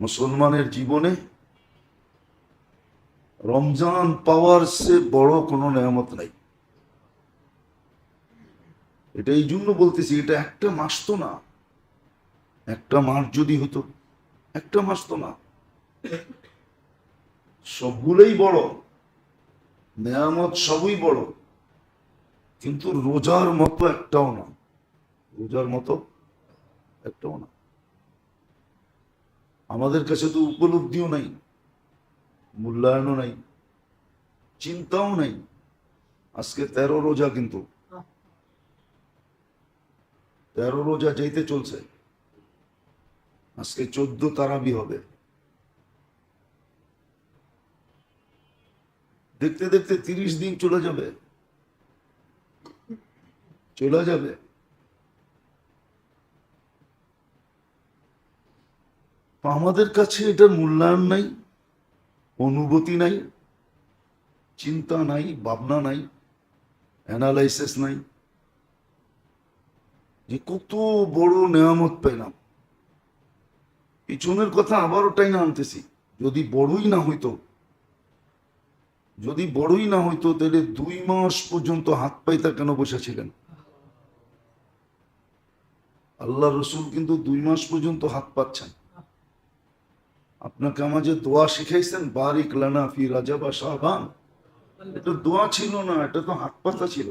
মুসলমানের জীবনে রমজান পাওয়ার সে বড় কোনো নেয়ামত নাই। এটা এই জন্য বলতেছি, এটা একটা মাস তো না। একটা মাস যদি হতো, একটা মাস তো না। সবগুলোই বড়, নেয়ামত সবই বড়, কিন্তু রোজার মতো একটাও না। রোজার মতো একটাও না। আমাদের কাছে তো উপলব্ধিও নাই, মূল্যায়নও নাই, চিন্তাও নাই। আজকে তেরো রোজা কিন্তু, তেরো রোজা যেতে চলছে, আজকে চোদ্দ তারাবি হবে। দেখতে দেখতে তিরিশ দিন চলে যাবে চলে যাবে। আমাদের কাছে এটার মূল্যায়ন নাই, অনুভূতি নাই, চিন্তা নাই, ভাবনা নাই অ্যানালাইসিস নাই। যে কত বড় নেয়ামত পেলাম। পিছনের কথা আবার ওটাই না আনতেছি। যদি বড়ই না হইতো, যদি বড়ই না হইতো, তাহলে দুই মাস পর্যন্ত হাত পাইতা কেন বসেছিলেন আল্লাহ রসুল কিন্তু দুই মাস পর্যন্ত হাত পাচ্ছেন। আপনাকে আমাদের দোয়া শিখাইছেন, বারিক লানা ফি রাজা বা শাহবান, এটা দোয়া ছিল না, এটা তো হাত পাতা ছিল।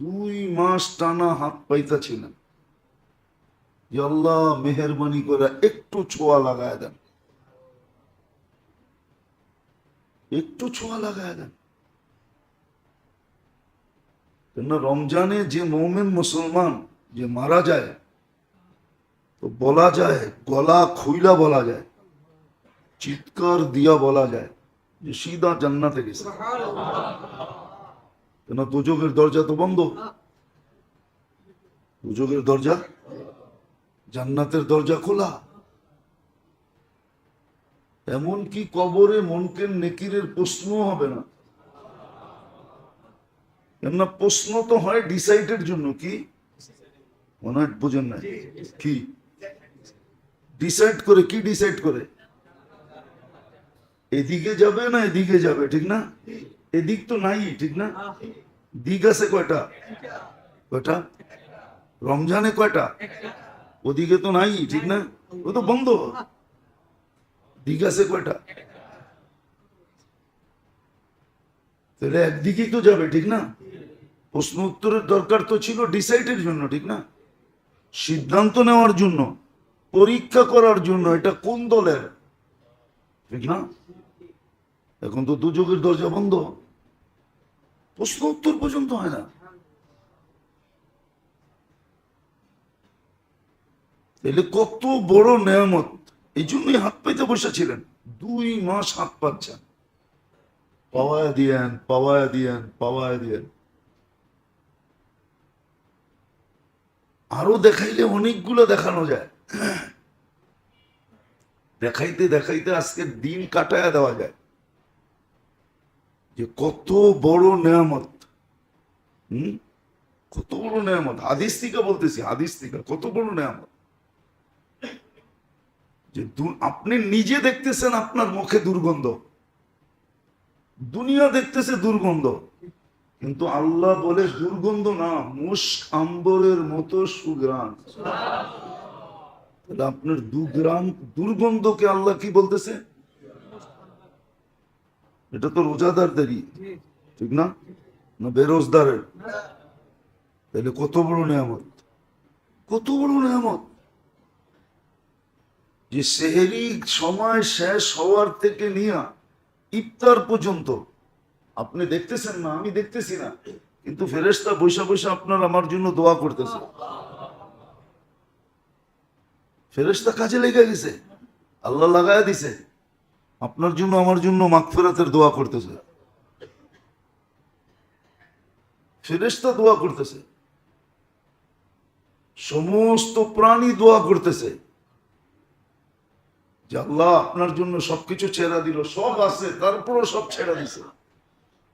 দুই মাস টানা হাত পাইতা ছিলেন আল্লাহ মেহরবানি করে একটু ছোঁয়া লাগায় দেন। একটু ছোঁয়া লাগায় দেন। কেননা রমজানে যে মৌমেন মুসলমান যে মারা যায় তো বলা যায়, গলা খুইলা বলা যায়, চিৎকার দিয়া বলা যায় যে সিধা জান্নাতে গেছে। কেন দুযোগের দরজা তো বন্ধ? দুযোগের দরজা? জান্নাতের দরজা খোলা। এমন কি কবরে মনকের নেকিরের প্রশ্ন হবে না। কেননা প্রশ্ন তো হয় ডিসাইডের জন্য, কি? মনে বোঝেন না কি? ডিসাইড করে, কি ডিসাইড করে? এদিকে যাবে না এদিকে যাবে, ঠিক না? এদিক তো নাই, ঠিক না? দিক আছে কয়টা? কয়টা? রমজানে কয়টা? ওদিকে তো নাই, ঠিক না? ও তো বন্ধ। দিক আছে কয়টা? তাহলে একদিকেই তো যাবে, ঠিক না? প্রশ্ন উত্তরের দরকার তো ছিল ডিসাইডের জন্য, ঠিক না? সিদ্ধান্ত নেওয়ার জন্য। পরীক্ষা করার জন্য, এটা কোন দলের? ঠিক না? এখন তো দুযোগের দরজা বন্ধ। প্রশ্ন উত্তর পর্যন্ত হয় না। তাহলে কত বড় নেয়ামত। এই জন্যই হাত পাইতে বসেছিলেন দুই মাস হাত পাচ্ছেন। পাওয়ায় দিয়েন পাওয়ায় দিয়েন পাওয়ায় দিয়েন। আরও দেখাইলে অনেকগুলো দেখানো যায়। দেখাইতে দেখাইতে আজকের দিন কাটায় দেওয়া যায়। যে কত বড় নেয়ামত। হুম? কত বড় নেয়ামত। হাদিস থেকে বলতেছি, হাদিস থেকে। কত বড় নেয়ামত। যে আপনি নিজে দেখতেছেন আপনার মুখে দুর্গন্ধ। দুনিয়া দেখতেছে দুর্গন্ধ। কিন্তু আল্লাহ বলে দুর্গন্ধ না মুশ আম্বরের মতো সুগ্রাণ তাহলে আপনার দুগ্রাম দুর্গন্ধকে আল্লাহ কি বলতেছে? এটা তো রোজাদারদেরই, ঠিক না? না বেরোজদারের তাহলে কত বড় নেয়ামত? কত বড় নেয়ামত? যে সেহেরি সময় শেষ হওয়ার থেকে নিয়ে ইফতার পর্যন্ত, আপনি দেখতেছেন না, আমি দেখতেছি না, কিন্তু ফেরেশতা বৈশা বৈশা আপনার আমার জন্য দোয়া করতেছে। ফেরেশতা কাজে লেগে গেছে। আল্লাহ লাগায় দিছে। আপনার জন্য আমার জন্য মাগফিরাতের দোয়া করতেছে। ফেরেশতা দোয়া করতেছে। সমস্ত প্রাণী দোয়া করতেছে। যে আল্লাহ আপনার জন্য সবকিছু ছেড়া দিল। সব আছে তারপরও সব ছেড়া দিছে।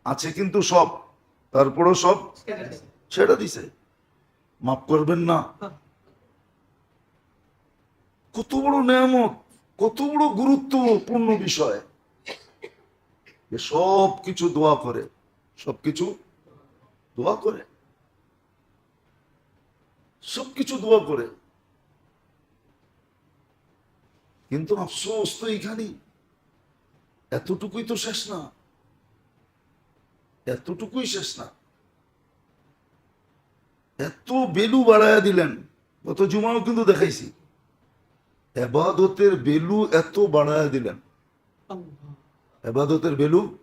আছে কিন্তু সব তারপরও সব ছেড়ে দিছে। মাফ করবেন না। কত বড় নেয়ামত, কত বড় গুরুত্বপূর্ণ বিষয়। সব কিছু দোয়া করে সব কিছু দোয়া করে। সব কিছু দোয়া করে। কিন্তু আফসোস তো এইখানেই। এতটুকুই তো শেষ না। এতটুকুই শেষ না। এত বেলু বাড়ায়া দিলেন। গত জুমাও কিন্তু দেখাইছি। এবাদতের বেলু এত বাড়ায় দিলেন। এবাদতের বেলু?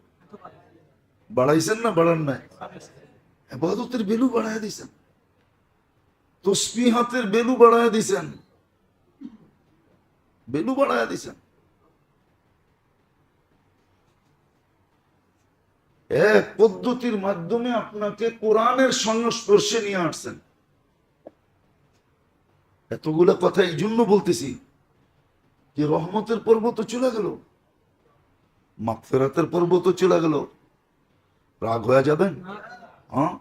বাড়াইছেন না বাড়ান নাই? এবাদতের বেলু বাড়ায়া দিছেন। তসবি হাতের বেলু বাড়ায়া দিছেন। বেলু বাড়ায়া দিছেন। এক পদ্ধতির মাধ্যমে আপনাকে কোরআনের সংস্পর্শে নিয়ে আসছেন। এতগুলো কথা এই জন্য বলতেছি। যে রহমতের পর্ব তো চলে গেল, মাগফেরাতের পর্ব তো চলে গেল। রাগ হয়ে যাবেন হ্যাঁ?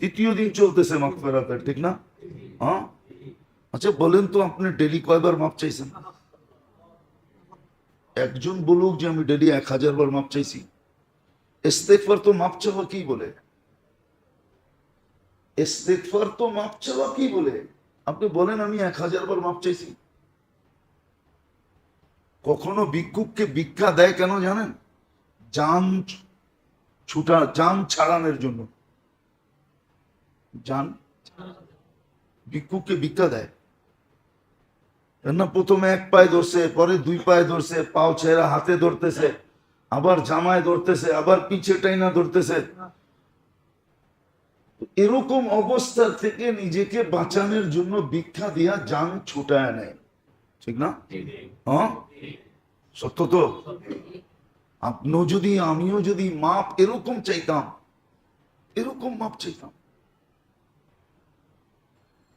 তৃতীয় দিন চলতেছে মাগফেরাতের, ঠিক না? হ্যাঁ? আচ্ছা বলেন তো আপনি ডেলি কয়বার মাপ চাইছেন? একজন বলুক যে আমি ডেলি এক হাজার বার মাপ চাইছি। ইস্তেকফার তো মাপ চাওয়া কি বলে? ইস্তেকফার তো মাপ চাওয়া কি বলে? আপনি বলেন আমি এক হাজার বার মাপ চাইছি। কখনো ভিক্ষুককে ভিক্ষা দেয় কেন জানেন? যান ছুটা, যান ছাড়ানোর জন্য। যান ভিক্ষুককে ভিক্ষা দেয়। না প্রথমে এক পায়ে ধরছে, পরে দুই পায়ে ধরছে, পাও ছেঁড়া, হাতে ধরতেছে, আবার জামায় ধরতেছে, আবার পিছে টাইনা ধরতেছে। এরকম অবস্থা থেকে নিজেকে বাঁচানোর জন্য ভিক্ষা দিয়া যান ছুটায় নেয়। ঠিক না? হ্যাঁ সত্য তো? আপনিও যদি আমিও যদি মাপ এরকম চাইতাম এরকম মাপ চাইতাম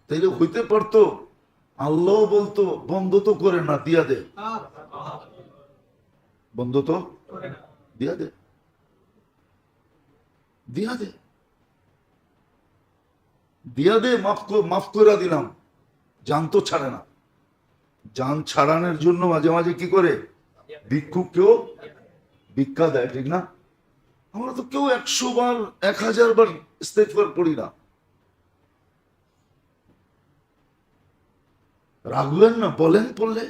তাইলে হইতে পারতো? আল্লাহ বলতো বন্ধ তো করে না দিয়া দে। বন্ধ তো? দিয়া দে। দিয়া দে। দিয়া দে মাফ মাফ করে দিলাম। জানতো ছাড়ে না। জান ছাড়ানোর জন্য মাঝে মাঝে কি করে? ভিক্ষুককেও ভিক্ষা দেয় ঠিক না? আমরা তো কেউ একশো বার এক হাজার বার ইস্তেগফার পড়ি না। রাখবেন না? বলেন পড়লে।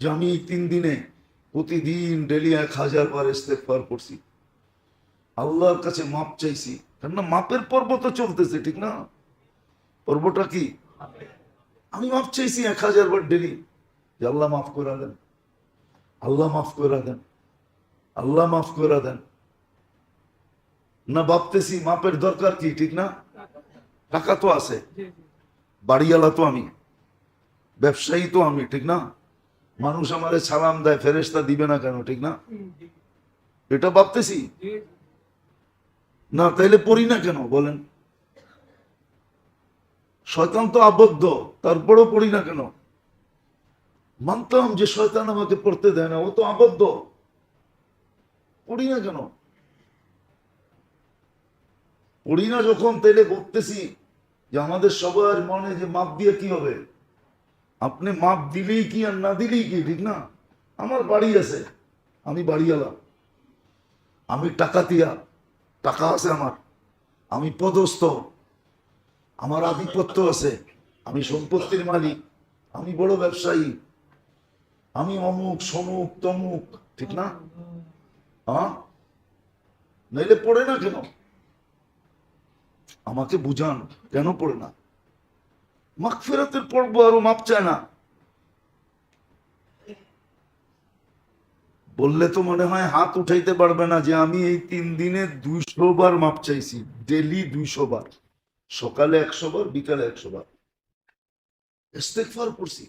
যে আমি এই তিন দিনে প্রতিদিন ডেলি এক হাজার বার ইস্তেগফার পড়ছি। আল্লাহর কাছে মাপ চাইছি। কেননা মাপের পর্ব তো চলতেছে ঠিক না? পর্বটা কি? আমি মাপ চাইছি এক হাজার বার ডেলি যে আল্লাহ মাফ করে দেন। আল্লাহ মাফ করে দেন। আল্লাহ মাফ করে দেন। না ভাবতেছি মাপের দরকার কি ঠিক না? টাকা তো আছে। বাড়িওয়ালা তো আমি। ব্যবসায়ী তো আমি ঠিক না? মানুষ আমারে সালাম দেয় ফেরেস্তা দিবে না কেন ঠিক না? এটা ভাবতেছি। না তাইলে পড়ি না কেন বলেন? শয়তান তো আবদ্ধ, তারপরও পড়ি না কেন? মানতাম যে শয়তান আমাকে পড়তে দেয় না, ও তো আবদ্ধ। পড়ি না কেন? পড়ি না যখন, তাইলে বলতেছি যে আমাদের সবার মনে যে মাপ দিয়ে কি হবে? আপনি মাপ দিলেই কি আর না দিলেই কি, ঠিক না? আমার বাড়ি আছে, আমি বাড়ি এলাম আমি টাকা দিয়া টাকা আছে আমার। আমি পদস্থ। আমার আধিপত্য আছে। আমি সম্পত্তির মালিক, আমি বড় ব্যবসায়ী। আমি অমুক, সমুক, তমুক, ঠিক না? নাইলে পড়ে না কেন? আমাকে বুঝান, কেন পড়ে না? মাগফিরাতের পর্ব আরও মাপ চায় না। বললে তো মনে হয় হাত উঠাইতে পারবে না যে আমি এই তিন দিনে দুইশো বার মাপ চাইছি, ডেলি দুইশো বার। সকালে একশো বার বিকালে একশো বার। ইস্তেকফার করছি